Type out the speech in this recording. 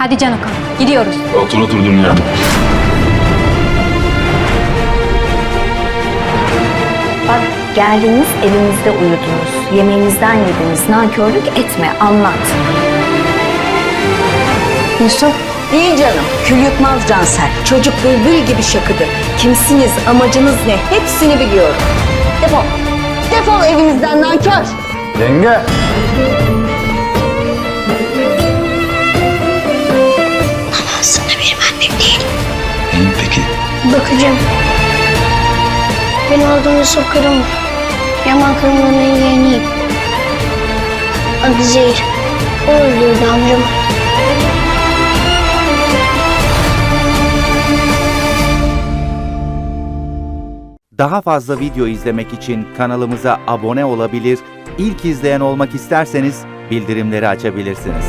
Hadi Can Okan, gidiyoruz. Otur oturdun ya. Bak geldiniz evimizde uyudunuz. Yemeğimizden yediniz. Nankörlük etme anlat. Yusuf. Değil canım. Kül yutmaz Cansel. Çocuk bülbül gibi şakıdı. Kimsiniz, amacınız ne? Hepsini biliyorum. Defol. Defol evimizden nankör. Yenge. Bakacağım. Benim adım Yusuf Kırım. Yaman Kırım'ın yeğeniyim. Adı Zehir. O öldürdü amcamı. Daha fazla video izlemek için kanalımıza abone olabilir, ilk izleyen olmak isterseniz bildirimleri açabilirsiniz.